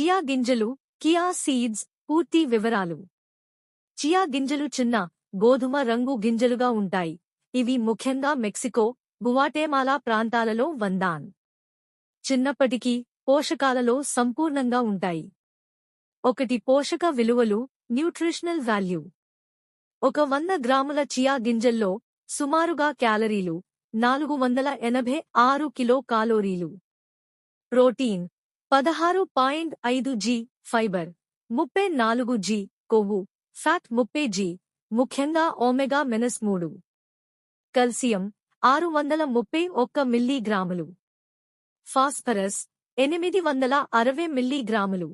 Chia గింజలు Kia seeds పూర్తి వివరాలు. చియా గింజలు చిన్న గోధుమ రంగు గింజలుగా ఉంటాయి. ఇవి ముఖ్యంగా మెక్సికో గువాటేమాలా ప్రాంతాలలో వందాన్. చిన్నప్పటికీ పోషకాలలో సంపూర్ణంగా ఉంటాయి. ఒకటి పోషక విలువలు న్యూట్రిషనల్ వాల్యూ. ఒక వంద గ్రాముల చియా గింజల్లో సుమారుగా క్యాలరీలు నాలుగు వందల ఎనభై ఆరు కిలో కాలోరీలు. ప్రోటీన్ పదహారు పాయింట్ ఐదు జీ ఫైబర్ ముప్పై నాలుగు జీ కొవ్వు ఫ్యాట్ ముప్పై జీ ముఖ్యంగా ఓమెగా మెనస్ మూడు కల్సియం ఆరు వందల ముప్పై ఒక్క మిల్లీగ్రాములు ఫాస్ఫరస్ ఎనిమిది వందల అరవై మిల్లీగ్రాములు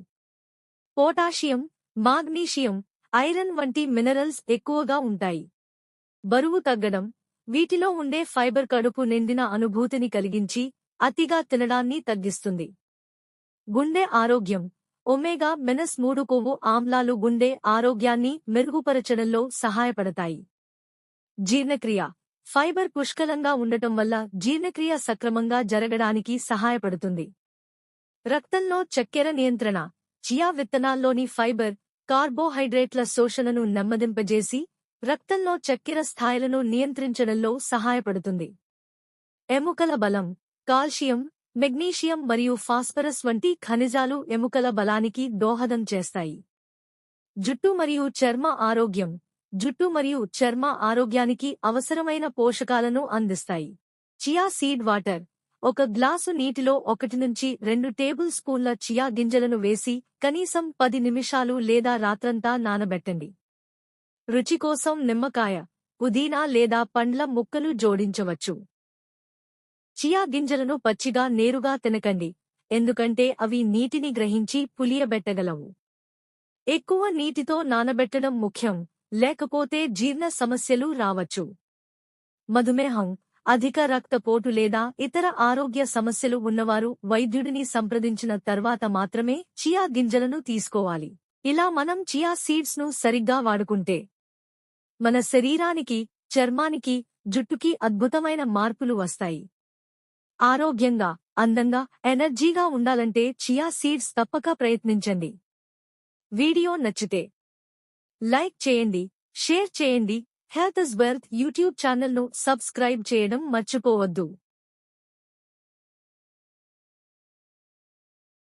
పొటాషియం మాగ్నీషియం ఐరన్ వంటి మినరల్స్ ఎక్కువగా ఉంటాయి. బరువు తగ్గడం వీటిలో ఉండే ఫైబర్ కడుపు నిండిన అనుభూతిని కలిగించి అతిగా తినడాన్ని తగ్గిస్తుంది. గుండె ఆరోగ్యం. ఒమేగా మెనస్ మూడు కొవ్వు ఆమ్లాలు గుండె ఆరోగ్యాన్ని మెరుగుపరచడంలో సహాయపడతాయి. జీర్ణక్రియ. ఫైబర్ పుష్కలంగా ఉండటం వల్ల జీర్ణక్రియ సక్రమంగా జరగడానికి సహాయపడుతుంది. రక్తంలో చక్కెర నియంత్రణ. చియా విత్తనాల్లోని ఫైబర్ కార్బోహైడ్రేట్ల శోషణను నెమ్మదింపజేసి రక్తంలో చక్కెర స్థాయిలను నియంత్రించడంలో సహాయపడుతుంది. ఎముకల బలం. కాల్షియం మెగ్నీషియం మరియు ఫాస్ఫరస్ వంటి ఖనిజాలు ఎముకల బలానికి దోహదం చేస్తాయి. జుట్టు మరియు చర్మ ఆరోగ్యం. జుట్టు మరియు చర్మ ఆరోగ్యానికి అవసరమైన పోషకాలను అందిస్తాయి. Chia seed water. ఒక గ్లాసు నీటిలో ఒకటి నుంచి రెండు టేబుల్ స్పూన్ల చియా గింజలను వేసి కనీసం పది నిమిషాలు లేదా రాత్రంతా నానబెట్టండి. రుచి కోసం నిమ్మకాయ పుదీనా లేదా పండ్ల ముక్కలు జోడించవచ్చు. చియా గింజలను పచ్చిగా నేరుగా తినకండి ఎందుకంటే అవి నీటిని గ్రహించి పులియబెట్టగలవు. ఎక్కువ నీటితో నానబెట్టడం ముఖ్యం లేకపోతే జీర్ణ సమస్యలు రావచ్చు. మధుమేహం అధిక రక్తపోటు లేదా ఇతర ఆరోగ్య సమస్యలు ఉన్నవారు వైద్యుడిని సంప్రదించిన తర్వాత మాత్రమే చియా గింజలను తీసుకోవాలి. ఇలా మనం చియా సీడ్స్ను సరిగ్గా వాడుకుంటే మన శరీరానికి చర్మానికి జుట్టుకి అద్భుతమైన మార్పులు వస్తాయి. ఆరోగ్యంగా అందంగా ఎనర్జీగా ఉండాలంటే చియా సీడ్స్ తప్పక ప్రయత్నించండి. వీడియో నచ్చితే లైక్ చేయండి షేర్ చేయండి. హెల్త్ ఇస్ వెల్త్ యూట్యూబ్ ఛానల్ను సబ్స్క్రైబ్ చేయడం మర్చిపోవద్దు.